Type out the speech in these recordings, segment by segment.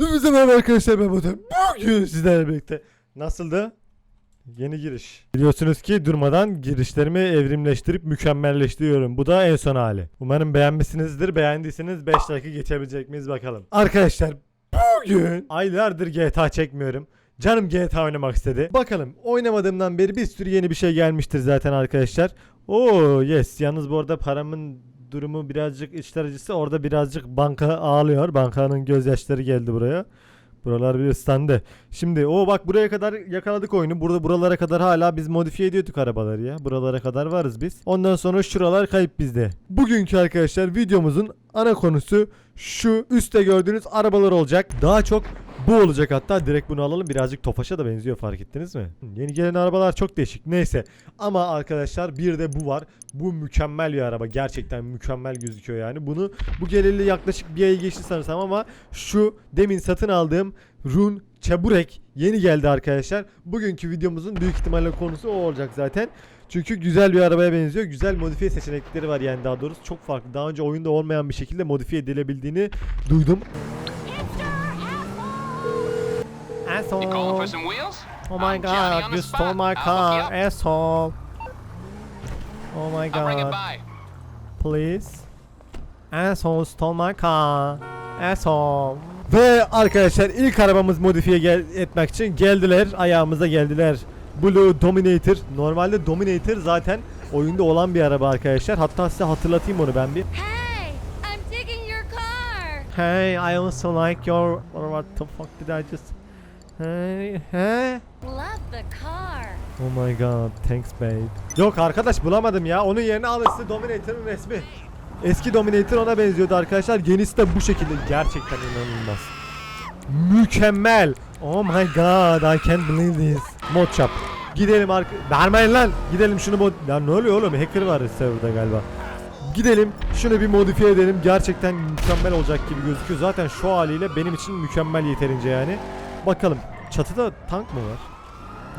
Hepinize merhaba arkadaşlar ben Batuhan. Bugün sizlerle birlikte nasıldı? Yeni giriş. Biliyorsunuz ki durmadan girişlerimi evrimleştirip mükemmelleştiriyorum. Bu da en son hali. Umarım beğenmişsinizdir. Beğendiyseniz 5 dakika geçebilecek miyiz bakalım. Arkadaşlar bugün aylardır GTA çekmiyorum. Canım GTA oynamak istedi. Bakalım oynamadığımdan beri bir sürü yeni bir şey gelmiştir zaten arkadaşlar. Oo yes. Yalnız bu arada paramın durumu birazcık içler acısı. Orada birazcık banka ağlıyor. Bankanın gözyaşları geldi buraya. Buralar bir ıslandı. Şimdi o bak buraya kadar yakaladık oyunu. Burada buralara kadar hala biz modifiye ediyorduk arabaları ya. Buralara kadar varız biz. Ondan sonra şuralar kayıp bizde. Bugünkü arkadaşlar videomuzun ana konusu şu üstte gördüğünüz arabalar olacak. Daha çok bu olacak hatta direkt bunu alalım. Birazcık Tofaş'a da benziyor fark ettiniz mi? Yeni gelen arabalar çok değişik. Neyse. Ama arkadaşlar bir de bu var. Bu mükemmel bir araba. Gerçekten mükemmel gözüküyor yani. Bunu bu geleli yaklaşık bir ay geçti sanırsam ama şu demin satın aldığım Run Çaburek yeni geldi arkadaşlar. Bugünkü videomuzun büyük ihtimalle konusu o olacak zaten. Çünkü güzel bir arabaya benziyor. Güzel modifiye seçenekleri var yani daha doğrusu çok farklı. Daha önce oyunda olmayan bir şekilde modifiye edilebildiğini duydum. You calling for some wheels? Oh my I'm god, you spot. stole my car, asshole. Oh my I'll bring it god, please. Asshole stole my car. Asshole. Ve arkadaşlar ilk arabamız modifiye gel etmek için geldiler. Ayağımıza geldiler. Blue Dominator. Normalde Dominator zaten oyunda olan bir araba arkadaşlar. Hatta size hatırlatayım onu ben bir. Hey, I'm digging your car. Hey, I also like your... What the fuck did I just... Hey, hey. Love the car. Oh my god, thanks babe. Yok arkadaş bulamadım ya. Onun yerine alın size Dominator'ın resmi. Eski Dominator ona benziyordu arkadaşlar. Yenisi de bu şekilde. Gerçekten inanılmaz. Mükemmel. Oh my god, I can't believe this. Mod shop. Gidelim arka... Vermeyin lan. Gidelim şunu mod... Ya ne oluyor oğlum? Hacker var serverda galiba. Gidelim şunu bir modifiye edelim. Gerçekten mükemmel olacak gibi gözüküyor. Zaten şu haliyle benim için mükemmel yeterince yani. Bakalım. Çatıda tank mı var?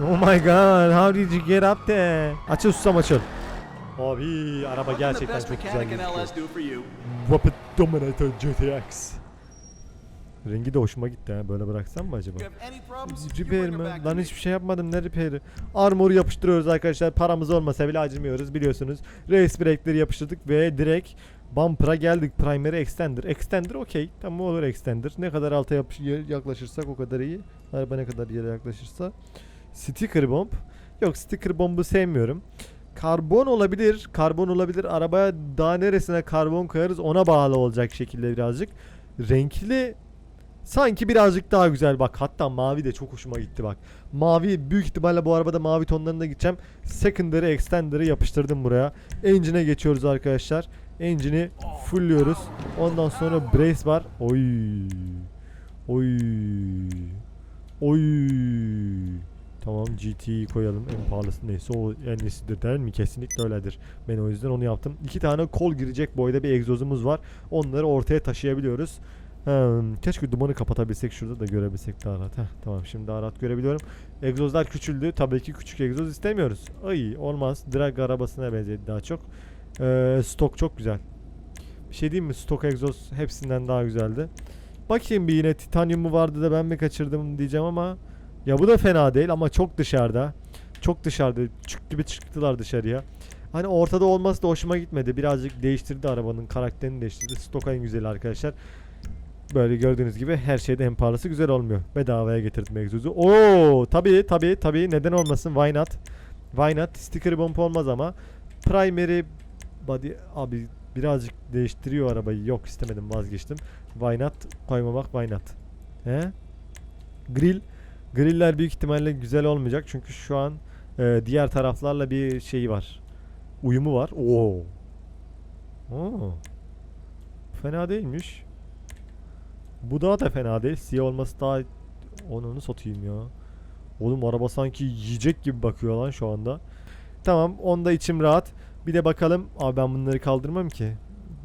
Oh my god, how did you get up there? Açıl susam açıl. Abi araba gerçekten çok güzel gözüküyor. Rapid Dominator GTX. Rengi de hoşuma gitti ha. Böyle bıraksam mı acaba? Repair mi? Lan hiçbir şey yapmadım ne repair'i? Armor yapıştırıyoruz arkadaşlar. Paramız olmasa bile acımıyoruz biliyorsunuz. Race brake'leri yapıştırdık ve direkt bumper'a geldik. Primary extender. Extender okey. Tamam olur extender. Ne kadar alta yapış- yaklaşırsak o kadar iyi. Araba ne kadar yere yaklaşırsa. Sticker bomb. Yok sticker bombu sevmiyorum. Karbon olabilir. Karbon olabilir. Arabaya daha neresine karbon koyarız ona bağlı olacak şekilde birazcık. Renkli sanki birazcık daha güzel bak. Hatta mavi de çok hoşuma gitti bak. Mavi büyük ihtimalle bu arabada mavi tonlarında gideceğim. Secondary extender'ı yapıştırdım buraya. Engine'e geçiyoruz arkadaşlar. Engine'i fullliyoruz. Ondan sonra brace var. Oy. Oy. Oy. Tamam GT'yi koyalım. En pahalısı neyse o en iyisidir der mi? Kesinlikle öyledir. Ben o yüzden onu yaptım. İki tane kol girecek boyda bir egzozumuz var. Onları ortaya taşıyabiliyoruz. Hmm, keşke dumanı kapatabilsek şurada da görebilsek daha rahat. Heh, tamam şimdi daha rahat görebiliyorum. Egzozlar küçüldü. Tabii ki küçük egzoz istemiyoruz. Ay olmaz. Drag arabasına benzedi daha çok. Ee, stok çok güzel. Bir şey diyeyim mi? Stok egzoz hepsinden daha güzeldi. Bakayım bir yine titanyumu vardı da ben mi kaçırdım diyeceğim ama ya bu da fena değil ama çok dışarıda. Çok dışarıda. Çık gibi çıktılar dışarıya. Hani ortada olması da hoşuma gitmedi. Birazcık değiştirdi arabanın karakterini değiştirdi. Stok en güzeli arkadaşlar. Böyle gördüğünüz gibi her şeyde en pahalısı güzel olmuyor. Bedavaya getirdim egzozu. Oo tabii tabii tabii neden olmasın why not? Why not? Sticker bomb olmaz ama primary body abi birazcık değiştiriyor arabayı. Yok istemedim vazgeçtim. Why not? Koymamak why not? He? Grill Griller büyük ihtimalle güzel olmayacak çünkü şu an e, diğer taraflarla bir şeyi var. Uyumu var. Oo. Oo. Fena değilmiş. Bu daha da fena değil. Siyah olması daha onu satayım ya. Oğlum araba sanki yiyecek gibi bakıyor lan şu anda. Tamam onda içim rahat. Bir de bakalım. Abi ben bunları kaldırmam ki.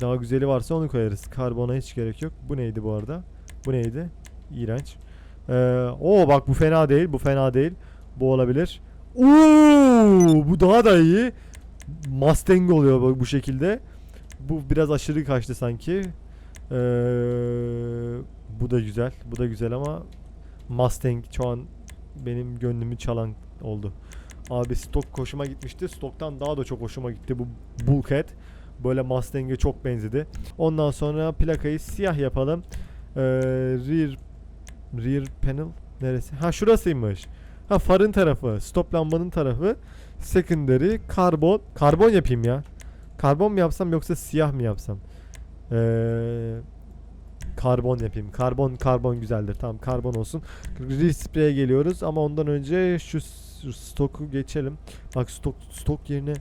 Daha güzeli varsa onu koyarız. Karbona hiç gerek yok. Bu neydi bu arada? Bu neydi? İğrenç. Ee, o bak bu fena değil. Bu fena değil. Bu olabilir. Oo, bu daha da iyi. Mustang oluyor bu, bu şekilde. Bu biraz aşırı kaçtı sanki. Ee, Bu da güzel. Bu da güzel ama Mustang şu an benim gönlümü çalan oldu. Abi stok hoşuma gitmişti. Stoktan daha da çok hoşuma gitti bu Bulkhead. Böyle Mustang'e çok benzedi. Ondan sonra plakayı siyah yapalım. Ee, rear rear panel neresi? Ha şurasıymış. Ha farın tarafı, stop lambanın tarafı, secondary, karbon. Karbon yapayım ya. Karbon mu yapsam yoksa siyah mı yapsam? Ee, karbon yapayım. Karbon karbon güzeldir. Tamam karbon olsun. Respray'e geliyoruz ama ondan önce şu, stoku geçelim. Bak stok stok yerine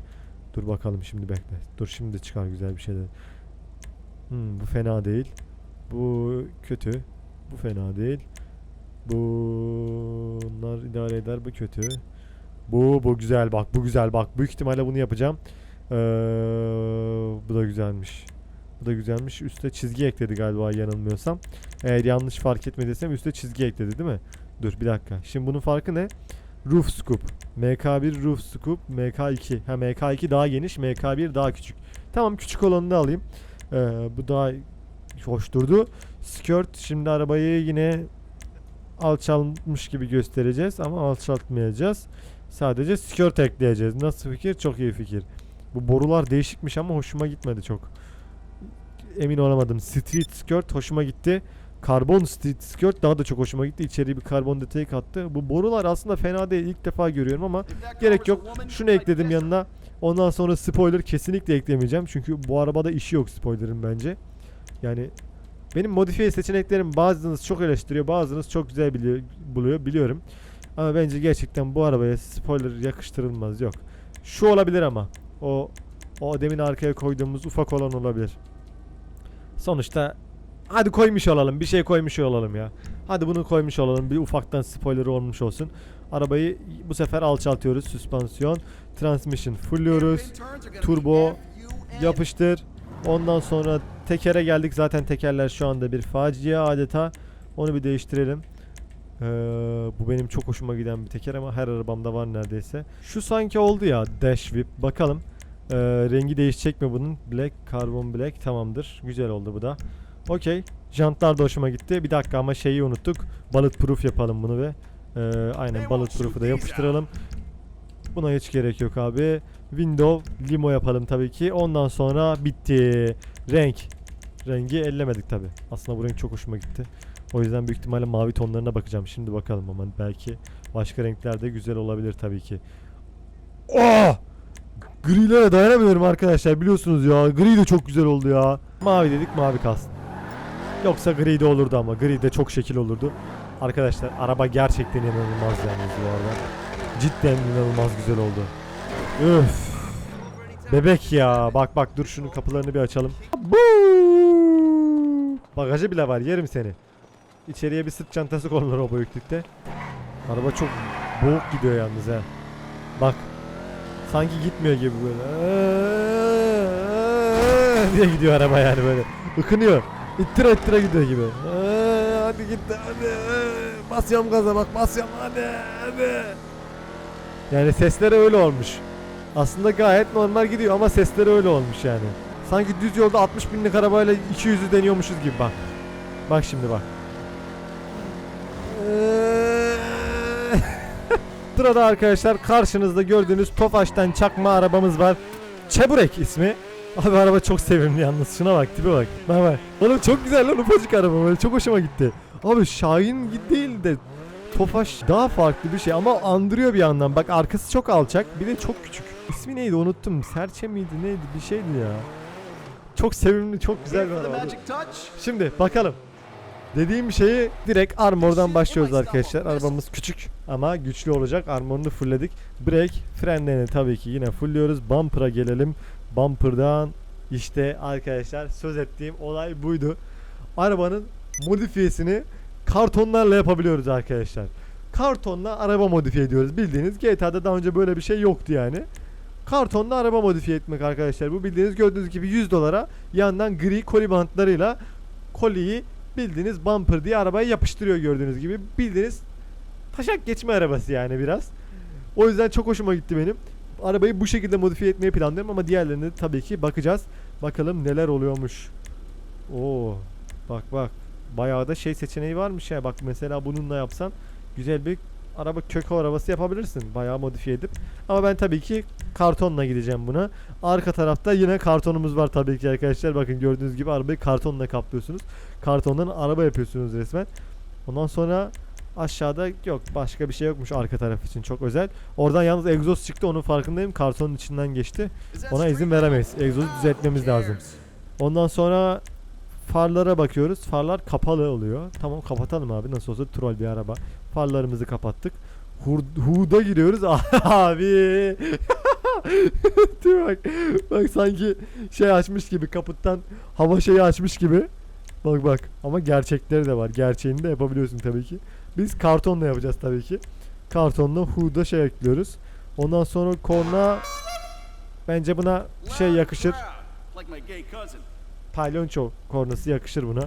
dur bakalım şimdi bekle. Dur şimdi çıkar güzel bir şeyler. Hmm, bu fena değil. Bu kötü. Bu fena değil. Bunlar idare eder. Bu kötü. Bu bu güzel bak. Bu güzel bak. Büyük ihtimalle bunu yapacağım. Ee, bu da güzelmiş. Bu da güzelmiş. Üste çizgi ekledi galiba yanılmıyorsam. Eğer yanlış fark etmediysem üste çizgi ekledi değil mi? Dur bir dakika. Şimdi bunun farkı ne? Roof scoop. MK1 roof scoop. MK2. Ha MK2 daha geniş. MK1 daha küçük. Tamam küçük olanını da alayım. Ee, bu daha hoş durdu. Skirt şimdi arabayı yine alçalmış gibi göstereceğiz ama alçaltmayacağız. Sadece skirt ekleyeceğiz. Nasıl fikir? Çok iyi fikir. Bu borular değişikmiş ama hoşuma gitmedi çok. Emin olamadım. Street skirt hoşuma gitti. Karbon skirt daha da çok hoşuma gitti. İçeriye bir karbon detayı kattı. Bu borular aslında fena değil. İlk defa görüyorum ama gerek yok. Şunu ekledim yanına. Ondan sonra spoiler kesinlikle eklemeyeceğim. Çünkü bu arabada işi yok spoiler'ın bence. Yani benim modifiye seçeneklerim bazınız çok eleştiriyor, bazınız çok güzel biliyor, buluyor biliyorum. Ama bence gerçekten bu arabaya spoiler yakıştırılmaz yok. Şu olabilir ama. O o demin arkaya koyduğumuz ufak olan olabilir. Sonuçta hadi koymuş olalım. Bir şey koymuş olalım ya. Hadi bunu koymuş olalım. Bir ufaktan spoiler olmuş olsun. Arabayı bu sefer alçaltıyoruz. Süspansiyon, transmission fullüyoruz. Turbo, Yapıştır. Ondan sonra tekere geldik. Zaten tekerler şu anda bir facia adeta. Onu bir değiştirelim. Ee, bu benim çok hoşuma giden bir teker ama her arabamda var neredeyse. Şu sanki oldu ya Dash Whip. Bakalım. Ee, rengi değişecek mi bunun? Black, Carbon Black tamamdır. Güzel oldu bu da. Okey. Jantlar da hoşuma gitti. Bir dakika ama şeyi unuttuk. Bulletproof yapalım bunu ve ee, aynen bulletproof'u da yapıştıralım. Buna hiç gerek yok abi. Window limo yapalım tabii ki. Ondan sonra bitti. Renk. Rengi ellemedik tabii. Aslında bu renk çok hoşuma gitti. O yüzden büyük ihtimalle mavi tonlarına bakacağım. Şimdi bakalım ama belki başka renkler de güzel olabilir tabii ki. Oh! Grilere dayanamıyorum arkadaşlar biliyorsunuz ya. Gri de çok güzel oldu ya. Mavi dedik mavi kalsın. Yoksa gri de olurdu ama gri de çok şekil olurdu. Arkadaşlar araba gerçekten inanılmaz yalnız bu arada. Cidden inanılmaz güzel oldu. Üf. Bebek ya. Bak bak dur şunun kapılarını bir açalım. Buu! Bagajı bile var yerim seni. İçeriye bir sırt çantası konulur o büyüklükte. Araba çok boğuk gidiyor yalnız ha. Bak. Sanki gitmiyor gibi böyle. diye gidiyor araba yani böyle. Ikınıyor. İttire ittire gidiyor gibi. Hadi git hadi. Basıyorum gaza bak basıyorum hadi hadi. Yani sesleri öyle olmuş. Aslında gayet normal gidiyor ama sesleri öyle olmuş yani. Sanki düz yolda 60 binlik arabayla 200'ü deniyormuşuz gibi bak. Bak şimdi bak. Sırada arkadaşlar karşınızda gördüğünüz Tofaş'tan çakma arabamız var. Çeburek ismi. Abi araba çok sevimli yalnız. Şuna bak tipe bak. Bak bak. Oğlum çok güzel lan ufacık araba böyle. Çok hoşuma gitti. Abi Şahin değil de Tofaş daha farklı bir şey ama andırıyor bir yandan. Bak arkası çok alçak. Bir de çok küçük. İsmi neydi unuttum. Serçe miydi neydi bir şeydi ya. Çok sevimli çok güzel bir araba. Şimdi bakalım. Dediğim şeyi direkt armordan başlıyoruz arkadaşlar. Arabamız küçük ama güçlü olacak. Armorunu fullledik. Brake, frenlerini tabii ki yine fullliyoruz. Bumper'a gelelim. Bumper'dan işte arkadaşlar söz ettiğim olay buydu. Arabanın modifiyesini kartonlarla yapabiliyoruz arkadaşlar. Kartonla araba modifiye ediyoruz. Bildiğiniz GTA'da daha önce böyle bir şey yoktu yani. Kartonla araba modifiye etmek arkadaşlar. Bu bildiğiniz gördüğünüz gibi 100 dolara yandan gri koli bantlarıyla koliyi bildiğiniz bumper diye arabaya yapıştırıyor gördüğünüz gibi. Bildiğiniz taşak geçme arabası yani biraz. O yüzden çok hoşuma gitti benim. Arabayı bu şekilde modifiye etmeyi planlıyorum ama diğerlerine de tabii ki bakacağız. Bakalım neler oluyormuş. Oo. Bak bak. Bayağı da şey seçeneği varmış ya. Bak mesela bununla yapsan güzel bir araba kök arabası yapabilirsin. Bayağı modifiye edip. Ama ben tabii ki kartonla gideceğim buna. Arka tarafta yine kartonumuz var tabii ki arkadaşlar. Bakın gördüğünüz gibi arabayı kartonla kaplıyorsunuz. Kartondan araba yapıyorsunuz resmen. Ondan sonra aşağıda yok başka bir şey yokmuş arka taraf için çok özel. Oradan yalnız egzoz çıktı onun farkındayım. Kartonun içinden geçti. Ona izin veremeyiz. Egzozu düzeltmemiz lazım. Ondan sonra farlara bakıyoruz. Farlar kapalı oluyor. Tamam kapatalım abi. Nasıl olsa troll bir araba. Farlarımızı kapattık. Huda giriyoruz. abi. Tipe bak. Bak sanki şey açmış gibi kaputtan hava şeyi açmış gibi. Bak bak. Ama gerçekleri de var. Gerçeğini de yapabiliyorsun tabii ki. Biz kartonla yapacağız tabii ki. Kartonla Huda şey ekliyoruz. Ondan sonra korna bence buna şey yakışır. Palyonço kornası yakışır buna.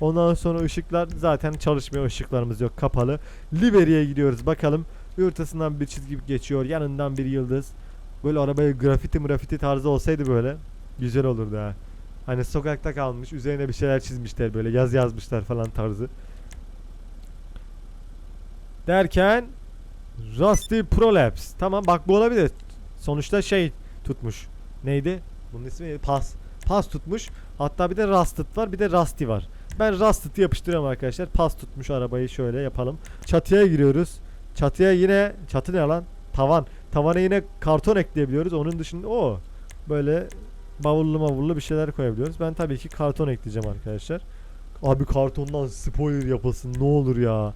Ondan sonra ışıklar zaten çalışmıyor. Işıklarımız yok. Kapalı. Liberi'ye gidiyoruz. Bakalım. Ortasından bir çizgi geçiyor. Yanından bir yıldız. Böyle arabaya grafiti grafiti tarzı olsaydı böyle güzel olurdu ha. Hani sokakta kalmış. Üzerine bir şeyler çizmişler böyle. Yaz yazmışlar falan tarzı. Derken Rusty Prolapse. Tamam bak bu olabilir. Sonuçta şey tutmuş. Neydi? Bunun ismi? Pas. Pas tutmuş. Hatta bir de Rusted var bir de Rusty var. Ben Rusted'ı yapıştırıyorum arkadaşlar. Pas tutmuş arabayı şöyle yapalım. Çatıya giriyoruz. Çatıya yine çatı ne lan? Tavan. Tavana yine karton ekleyebiliyoruz. Onun dışında o böyle bavullu mavullu bir şeyler koyabiliyoruz. Ben tabii ki karton ekleyeceğim arkadaşlar. Abi kartondan spoiler yapılsın ne olur ya.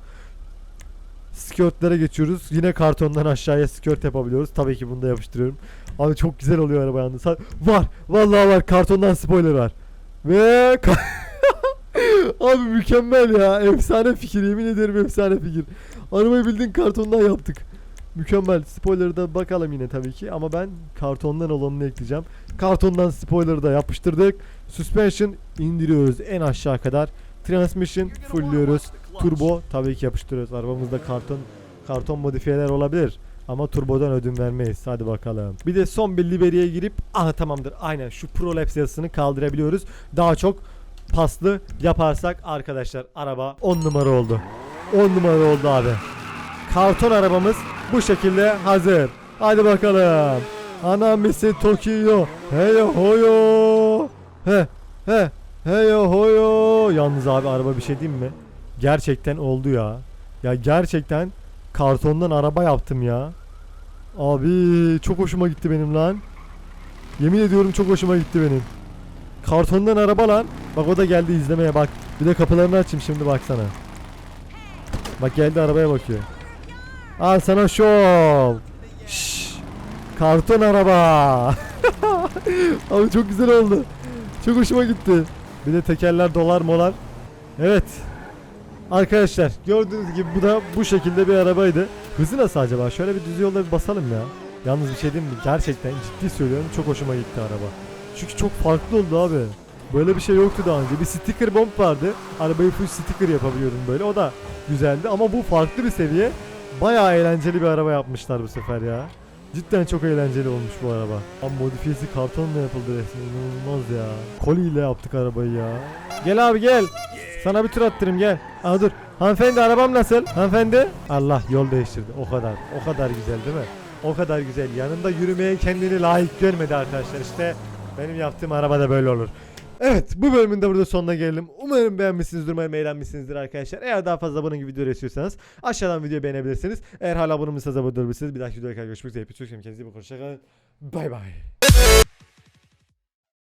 Skirtlere geçiyoruz. Yine kartondan aşağıya skirt yapabiliyoruz. Tabii ki bunu da yapıştırıyorum. Abi çok güzel oluyor araba yalnız. Var. Vallahi var. Kartondan spoiler var. Ve Abi mükemmel ya. Efsane fikir. Yemin ederim efsane fikir. Arabayı bildiğin kartondan yaptık. Mükemmel. Spoiler'ı da bakalım yine tabii ki. Ama ben kartondan olanını ekleyeceğim. Kartondan spoiler'ı da yapıştırdık. Suspension indiriyoruz en aşağı kadar. Transmission fullliyoruz. Turbo tabii ki yapıştırıyoruz. Arabamızda karton karton modifiyeler olabilir. Ama turbodan ödün vermeyiz. Hadi bakalım. Bir de son bir liberiye girip aha tamamdır. Aynen şu prolapse yazısını kaldırabiliyoruz. Daha çok paslı yaparsak arkadaşlar araba 10 numara oldu. 10 numara oldu abi. Karton arabamız bu şekilde hazır. Hadi bakalım. Anamisi Tokyo. Hey hoyo. He he. Hey hoyo. Yalnız abi araba bir şey diyeyim mi? Gerçekten oldu ya. Ya gerçekten kartondan araba yaptım ya. Abi çok hoşuma gitti benim lan. Yemin ediyorum çok hoşuma gitti benim. Kartondan araba lan. Bak o da geldi izlemeye bak. Bir de kapılarını açayım şimdi baksana. Bak geldi arabaya bakıyor. Al sana şov. Şşş. Karton araba. Abi çok güzel oldu. Çok hoşuma gitti. Bir de tekerler dolar molar. Evet. Arkadaşlar gördüğünüz gibi bu da bu şekilde bir arabaydı. Hızı nasıl acaba? Şöyle bir düz yolda bir basalım ya. Yalnız bir şey diyeyim mi? Gerçekten ciddi söylüyorum çok hoşuma gitti araba. Çünkü çok farklı oldu abi. Böyle bir şey yoktu daha önce. Bir sticker bomb vardı. Arabayı full sticker yapabiliyordum böyle. O da güzeldi ama bu farklı bir seviye. Bayağı eğlenceli bir araba yapmışlar bu sefer ya. Cidden çok eğlenceli olmuş bu araba. Abi modifiyesi kartonla yapıldı resmen. İnanılmaz ya. Koli ile yaptık arabayı ya. Gel abi gel. Sana bir tur attırayım gel. Aa dur. Hanımefendi arabam nasıl? Hanımefendi? Allah yol değiştirdi. O kadar. O kadar güzel değil mi? O kadar güzel. Yanında yürümeye kendini layık görmedi arkadaşlar. İşte benim yaptığım araba da böyle olur. Evet bu bölümün de burada sonuna gelelim. Umarım beğenmişsinizdir, umarım eğlenmişsinizdir arkadaşlar. Eğer daha fazla bunun gibi videolar istiyorsanız aşağıdan videoyu beğenebilirsiniz. Eğer hala abone olmamışsanız abone olabilirsiniz. Bir dahaki videoda görüşmek üzere. Hepinize. Kendinize iyi bakın. Hoşçakalın. Bay bay.